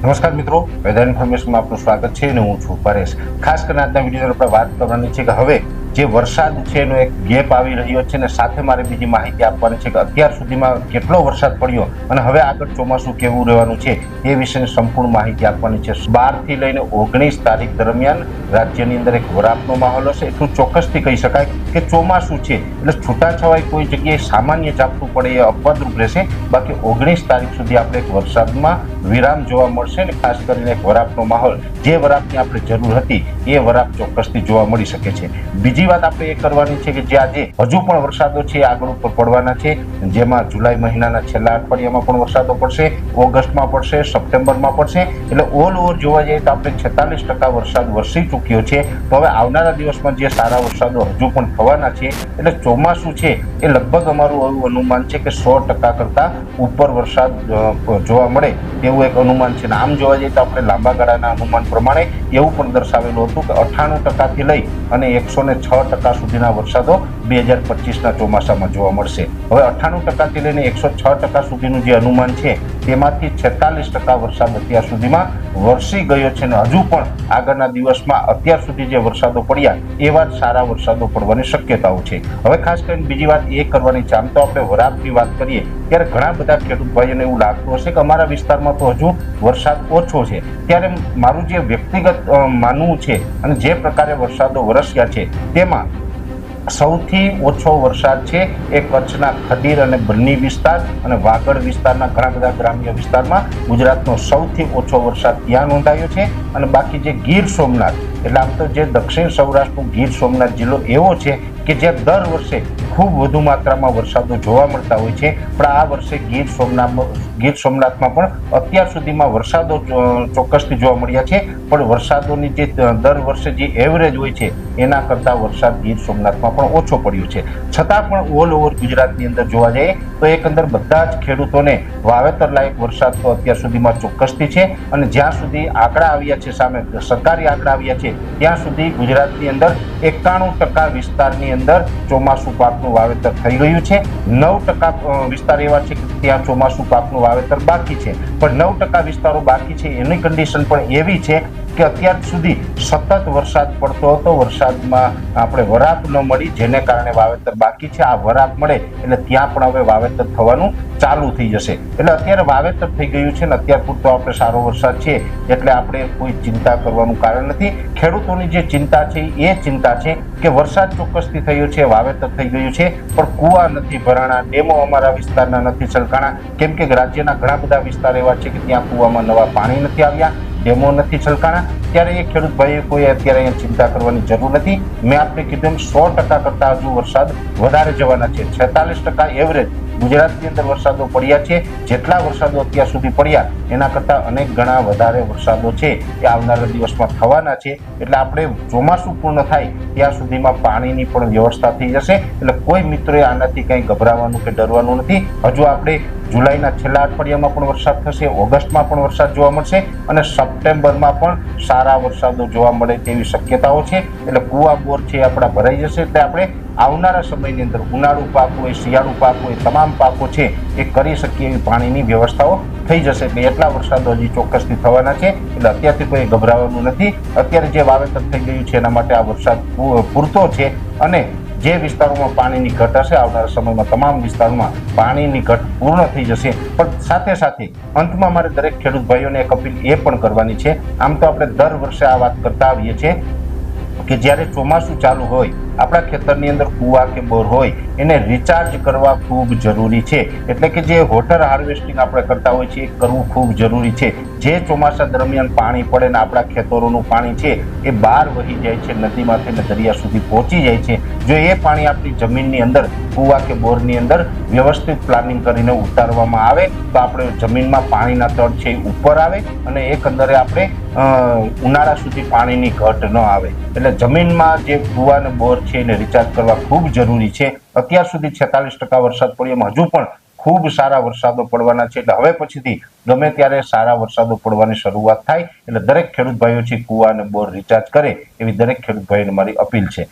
નમસ્કાર મિત્રો, વેધર ઇન્ફોર્મેશનમાં આપનું સ્વાગત છે અને હું છું પરેશ. ખાસ કરીને આજના વીડિયો આપણે વાત કરવાની છે કે હવે જે વરસાદ છે એનો એક ગેપ આવી રહ્યો છે અને સાથે મારે બીજી માહિતી આપવાની છે કે અત્યાર સુધીમાં કેટલો વરસાદ પડ્યો અને હવે આગળ ચોમાસું કેવું રહેવાનું છે એ વિશેની સંપૂર્ણ માહિતી આપવાની છે. બારથી લઈને ઓગણીસ તારીખ દરમિયાન રાજ્યની અંદર એક વરાપનો માહોલ હશે. એટલું ચોક્કસથી કહી શકાય કે ચોમાસું છે. એટલે છૂટાછવાય કોઈ જગ્યાએ સામાન્ય ઝાપટું પડે એ અપવાદરૂપ રહેશે. બાકી ઓગણીસ તારીખ સુધી આપણે એક વરસાદમાં વિરામ જોવા મળશે અને ખાસ કરીને એક વરાપનો માહોલ. જે વરાપની આપણે જરૂર હતી એ વરાપ ચોક્કસથી જોવા મળી શકે છે. બીજી વાત આપણે એ કરવાની છે કે જે આજે હજુ પણ વરસાદો છે આગળ ઉપર પડવાના છે. જેમાં જુલાઈ મહિનાના છેલ્લા અઠવાડિયામાં પણ વરસાદો પડશે, ઓગસ્ટમાં પડશે, સપ્ટેમ્બરમાં પડશે. એટલે ઓલ ઓવર જોવા જઈએ તો આપણે છેતાલીસ ટકા વરસાદ વરસી ચૂક્યો છે. તો હવે આવનારા દિવસમાં જે સારા વરસાદો હજુ પણ થવાના છે, એટલે ચોમાસું છે, એ લગભગ અમારું એવું અનુમાન છે કે સો ટકા કરતાં ઉપર વરસાદ જોવા મળે એવું એક અનુમાન છે. આમ જોવા જઈએ તો આપણે લાંબા ગાળાના અનુમાન પ્રમાણે એવું પણ દર્શાવેલું હતું કે અઠ્ઠાણું ટકાથી લઈ અને એકસો ને છ ટકા સુધીના વરસાદો બે હજાર પચીસના ચોમાસામાં જોવા મળશે. હવે અઠ્ઠાણું ટકાથી લઈને એકસો છ ટકા સુધીનું જે અનુમાન છે, તેમાંથી છેતાલીસ ટકા વરસાદ અત્યાર સુધીમાં વરસી ગયો છે અને હજુ પણ આગળના દિવસમાં અત્યાર સુધી જે વરસાદો પડ્યા, એવા જ સારા વરસાદો પડવાની શક્યતાઓ છે. હવે ખાસ કરીને બીજી વાત એ કરવાની છે તો આપણે વરાપની વાત કરીએ ત્યારે ઘણા બધા ખેડૂત ભાઈઓને એવું લાગતું હશે કે અમારા વિસ્તારમાં તો હજુ વરસાદ ઓછો છે. ત્યારે મારું જે વ્યક્તિગત માનવું છે અને જે પ્રકારે વરસાદો વરસ્યા છે, તેમાં સૌથી ઓછો વરસાદ છે એ કચ્છના ખડીર અને બન્ની વિસ્તાર અને વાગડ વિસ્તારના ઘણા બધા ગ્રામ્ય વિસ્તારમાં ગુજરાતનો સૌથી ઓછો વરસાદ ત્યાં નોંધાયો છે. અને બાકી જે ગીર સોમનાથ, એટલે આમ તો જે દક્ષિણ સૌરાષ્ટ્રનું ગીર સોમનાથ જિલ્લો એવો છે કે જ્યાં દર વર્ષે ખૂબ વધુ માત્રામાં વરસાદો જોવા મળતા હોય છે. પણ આ વર્ષે ગીર સોમનાથ ગીર સોમનાથમાં પણ અત્યાર સુધીમાં વરસાદો ચોક્કસથી જોવા મળ્યા છે. પણ વરસાદોની જે દર વર્ષે જે એવરેજ હોય છે, એના કરતાં વરસાદ ગીર સોમનાથમાં પણ ઓછો પડ્યો છે. છતાં પણ ઓલ ઓવર ગુજરાતની અંદર જોવા જઈએ, તો એકંદર બધા જ ખેડૂતોને વાવેતર લાયક વરસાદ તો અત્યાર સુધીમાં ચોક્કસથી છે. અને જ્યાં સુધી આંકડા આવ્યા છે, સામે સરકારી આંકડા આવ્યા છે, ત્યાં સુધી ગુજરાતની અંદર એકાણું ટકા વિસ્તારની અંદર ચોમાસું પાકનું વાવેતર થઈ ગયું છે. નવ ટકા વિસ્તાર એવા છે કે ત્યાં ચોમાસું પાકનું વાવેતર બાકી છે. પણ નવ ટકા વિસ્તારો બાકી છે. એની કન્ડિશન પણ એવી છે કે અત્યાર સુધી સતત વરસાદ પડતો હતો. વરસાદમાં આપણે વરાપ ન મળી, જેને કારણે વાવેતર બાકી છે. આ વરાપ મળે એટલે ત્યાં પણ હવે વાવેતર થવાનું ચાલુ થઈ જશે. એટલે અત્યારે વાવેતર થઈ ગયું છે ને અત્યાર પૂરતો આપણે સારો વરસાદ છે એટલે આપણે કોઈ ચિંતા કરવાનું કારણ નથી. ખેડૂતોની જે ચિંતા છે, એ ચિંતા છે કે વરસાદ ચોક્કસથી થયો છે, વાવેતર થઈ ગયું છે, પણ કુવા નથી, ભરાણા, ડેમો અમારા વિસ્તારના નથી સળકાણા કેમ કે રાજ્યના ઘણા બધા વિસ્તાર એવા છે કે ત્યાં કુવામાં નવા પાણી નથી આવ્યા. ડેમો નથી છલકાણા. ત્યારે એ ખેડૂત ભાઈએ કોઈ અત્યારે અહીંયા ચિંતા કરવાની જરૂર નથી. મેં આપને કીધું એમ સો ટકા કરતાં હજુ વરસાદ વધારે જવાના છે. છેતાલીસ ટકા એવરેજ ગુજરાતની અંદર વરસાદો પડ્યા છે. જેટલા વરસાદો અત્યાર સુધી પડ્યા, એના કરતાં અનેક ગણા વધારે વરસાદો છે એ આવનારા દિવસમાં થવાના છે. એટલે આપણે ચોમાસું પૂર્ણ થાય, ત્યાં સુધીમાં પાણીની પણ વ્યવસ્થા થઈ જશે. એટલે કોઈ મિત્રોએ આનાથી કંઈ ગભરાવાનું કે ડરવાનું નથી. હજુ આપણે જુલાઈના છેલ્લા અઠવાડિયામાં પણ વરસાદ થશે, ઓગસ્ટમાં પણ વરસાદ જોવા મળશે અને સપ્ટેમ્બરમાં પણ સારા વરસાદો જોવા મળે તેવી શક્યતાઓ છે. એટલે કુવા બોર છે આપણા ભરાઈ જશે. એટલે આપણે આવનારા સમયની અંદર ઉનાળુ પાક હોય, શિયાળુ પાક હોય, તમામ પાકો છે, એ કરી શકીએ એવી પાણીની વ્યવસ્થાઓ થઈ જશે. એટલે એટલા વરસાદો હજી ચોક્કસથી થવાના છે. એટલે અત્યારથી કોઈ ગભરાવાનું નથી. અત્યારે જે વાવેતર થઈ ગયું છે, એના માટે આ વરસાદ પૂરતો છે. અને જે વિસ્તારોમાં પાણીની ઘટ હશે, આવનારા સમયમાં તમામ વિસ્તારોમાં પાણીની ઘટ પૂર્ણ થઈ જશે. પણ સાથે સાથે અંતમાં મારે દરેક ખેડૂત ભાઈઓને એક અપીલ એ પણ કરવાની છે. આમ તો આપણે દર વર્ષે આ વાત કરતા આવીએ છીએ કે જ્યારે ચોમાસું ચાલુ હોય આપણા ખેતરની અંદર કૂવા કે બોર હોય, એને રિચાર્જ કરવા ખૂબ જરૂરી છે. એટલે કે જે વોટર હાર્વેસ્ટિંગ આપણે કરતા હોઈએ છીએ, એ કરવું ખૂબ જરૂરી છે. જે ચોમાસા દરમિયાન પાણી પડે ને આપણા ખેતરોનું પાણી છે, એ બહાર વહી જાય છે, નદીમાંથી ને દરિયા સુધી પહોંચી જાય છે. જો એ પાણી આપણી જમીનની અંદર, કૂવા કે બોરની અંદર વ્યવસ્થિત પ્લાનિંગ કરીને ઉતારવામાં આવે, તો આપણે જમીનમાં પાણીના તળ છે એ ઉપર આવે અને એકંદરે આપણે ઉનાળા સુધી પાણીની ઘટ ન આવે. એટલે જમીનમાં જે કૂવા અને બોર છે એને રિચાર્જ કરવા ખૂબ જરૂરી છે. અત્યાર સુધી છેતાલીસ ટકા વરસાદ પડ્યો એમ હજુ પણ ખૂબ સારા વરસાદો પડવાના છે. એટલે હવે પછીથી ગમે ત્યારે સારા વરસાદો પડવાની શરૂઆત થાય, એટલે દરેક ખેડૂત ભાઈઓ છે કુવા અને બોર રિચાર્જ કરે, એવી દરેક ખેડૂત ભાઈઓને મારી અપીલ છે.